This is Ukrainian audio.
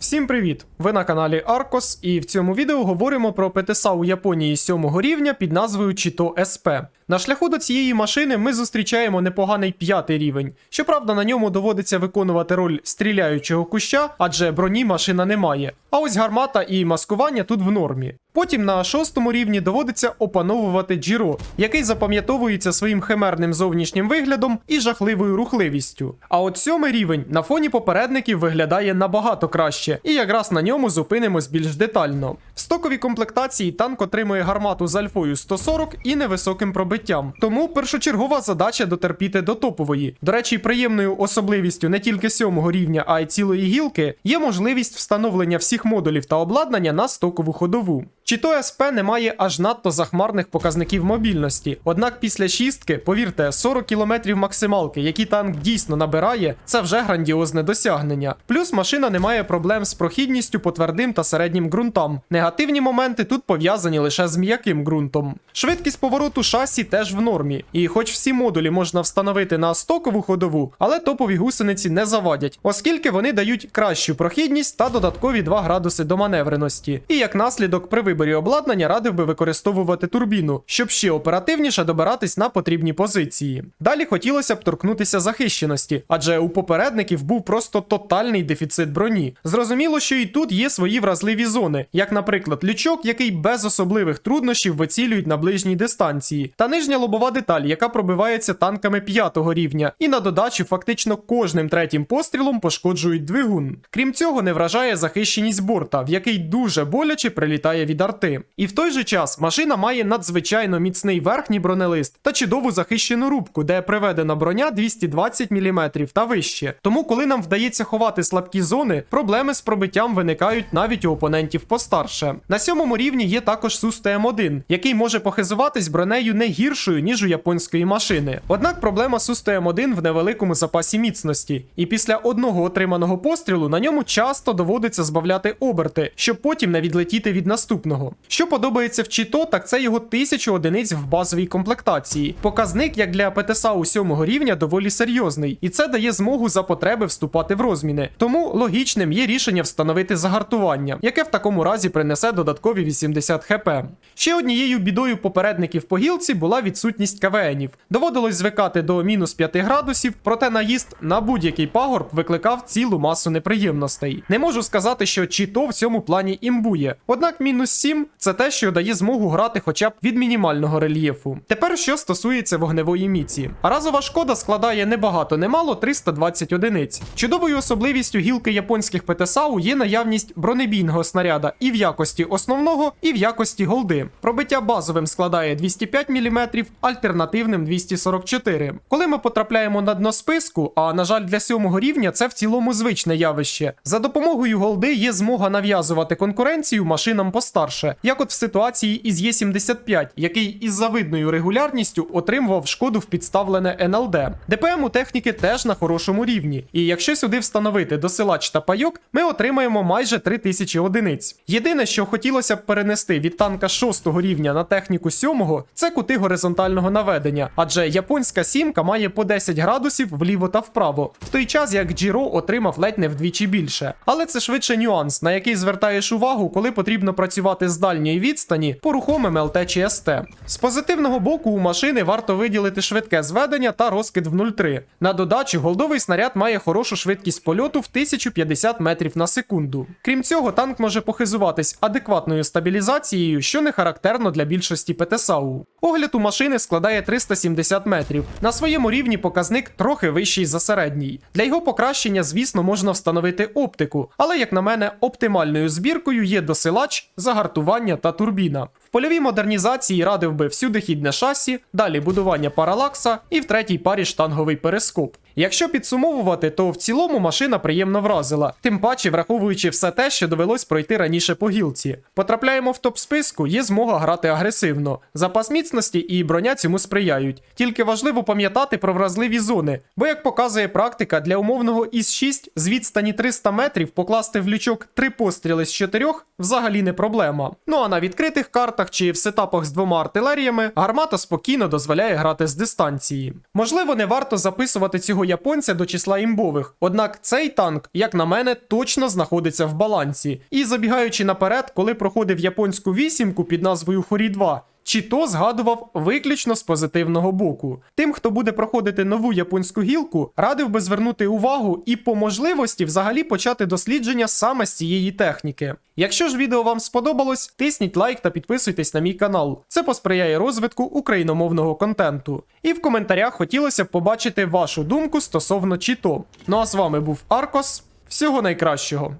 Всім привіт! Ви на каналі Arcos, і в цьому відео говоримо про ПТСА у Японії 7 рівня під назвою Чито СП. На шляху до цієї машини ми зустрічаємо непоганий п'ятий рівень. Щоправда, на ньому доводиться виконувати роль стріляючого куща, адже броні машина не має. А ось гармата і маскування тут в нормі. Потім на шостому рівні доводиться опановувати Джіро, який запам'ятовується своїм химерним зовнішнім виглядом і жахливою рухливістю. А от сьомий рівень на фоні попередників виглядає набагато краще, і якраз на ньому зупинимось більш детально. В стоковій комплектації танк отримує гармату з альфою 140 і невисоким пробиттям. Тому першочергова задача дотерпіти до топової. До речі, приємною особливістю не тільки сьомого рівня, а й цілої гілки є можливість встановлення всіх модулів та обладнання на стокову ходову. Чи то СП не має аж надто захмарних показників мобільності. Однак після шістки, повірте, 40 км максималки, які танк дійсно набирає, це вже грандіозне досягнення. Плюс машина не має проблем з прохідністю по твердим та середнім ґрунтам. Негативні моменти тут пов'язані лише з м'яким ґрунтом. Швидкість повороту шасі теж в нормі, і хоч всі модулі можна встановити на стокову ходову, але топові гусениці не завадять, оскільки вони дають кращу прохідність та додаткові 2 градуси до маневреності. І як наслідок при виборі обладнання радив би використовувати турбіну, щоб ще оперативніше добиратись на потрібні позиції. Далі хотілося б торкнутися захищеності, адже у попередників був просто тотальний дефіцит броні. Зрозуміло, що і тут є свої вразливі зони, як, наприклад, лючок, який без особливих труднощів вицілюють на ближній дистанції, та нижня лобова деталь, яка пробивається танками п'ятого рівня, і на додачу фактично кожним третім пострілом пошкоджують двигун. Крім цього, не вражає захищеність борта, в який дуже боляче прилітає від арти. І в той же час машина має надзвичайно міцний верхній бронелист та чудову захищену рубку, де приведена броня 220 мм та вище. Тому, коли нам вдається ховати слабкі зони, проблеми з пробиттям виникають навіть у опонентів постарше. На сьомому рівні є також Сус ТМ1, який може похизуватись бронею не гіршою, ніж у японської машини. Однак проблема Сус ТМ1 в невеликому запасі міцності, і після одного отриманого пострілу на ньому часто доводиться збавляти оберти, щоб потім не відлетіти від наступного. Що подобається в Чіто, так це його 1000 одиниць в базовій комплектації. Показник, як для ПТСА у сьомого рівня, доволі серйозний, і це дає змогу за потреби вступати в розміни. Тому логічним є рішення встановити загартування, яке в такому разі принесе додаткові 80 хп. Ще однією бідою попередників по гілці була відсутність КВНів. Доводилось звикати до мінус 5 градусів, проте наїзд на будь-який пагорб викликав цілу масу неприємностей. Не можу сказати, що Чіто в цьому плані імбує. Однак мінус 7 це те, що дає змогу грати хоча б від мінімального рельєфу. Тепер що стосується вогневої міці. Разова шкода складає не багато, немало 320 одиниць. Чудовою особливістю гілки японських ПТСАУ є наявність бронебійного снаряда і в якості основного, і в якості голди. Пробиття базовим складає 205 мм, альтернативним 244. Коли ми потрапляємо на дно списку, а на жаль, для сьомого рівня це в цілому звичне явище. За допомогою голди є змога нав'язувати конкуренцію машинам постарше, як от в ситуації із Є75, який із завидною регулярністю отримував шкоду в підставлене НЛД. ДПМ у техніки теж на хорошому рівні. І якщо сюди встановити досилач та пайок, ми отримаємо майже 3000 одиниць. Єдине, що хотілося б перенести від танка 6 рівня на техніку 7, це кути горизонтального наведення, адже японська сімка має по 10 градусів вліво та вправо, в той час як Джіро отримав ледь не вдвічі більше. Але це швидше нюанс, на який звертаєш увагу, коли потрібно працювати з дальньої відстані по рухомим ЛТ чи СТ. З позитивного боку у машини варто виділити швидке зведення та розкид в 0,3. На додачу, голдовий снаряд має хорошу швидкість польоту в 1050 метрів на секунду. Крім цього, танк може похизуватись адекватною стабілізацією, що не характерно для більшості ПТСАУ. Огляд у машини складає 370 метрів. На своєму рівні показник трохи вищий за середній. Для його покращення, звісно, можна встановити оптику, але, як на мене, оптимальною збіркою є досилач, загартування та турбіна. В польовій модернізації радив би всюдихідне шасі, далі будування паралакса і в третій парі штанговий перископ. Якщо підсумовувати, то в цілому машина приємно вразила, тим паче враховуючи все те, що довелось пройти раніше по гілці. Потрапляємо в топ списку, є змога грати агресивно. Запас міцності і броня цьому сприяють. Тільки важливо пам'ятати про вразливі зони, бо як показує практика, для умовного із 6 з відстані 300 метрів покласти в лючок 3 постріли з 4 взагалі не проблема. Ну а на відкритих картах чи в сетапах з двома артилеріями гармата спокійно дозволяє грати з дистанції. Можливо, не варто записувати цього японця до числа імбових. Однак цей танк, як на мене, точно знаходиться в балансі. І забігаючи наперед, коли проходив японську вісімку під назвою Хорі 2, чи то згадував виключно з позитивного боку. Тим, хто буде проходити нову японську гілку, радив би звернути увагу і по можливості взагалі почати дослідження саме з цієї техніки. Якщо ж відео вам сподобалось, тисніть лайк та підписуйтесь на мій канал. Це посприяє розвитку україномовного контенту. І в коментарях хотілося б побачити вашу думку стосовно Чіто. Ну а з вами був Аркос. Всього найкращого.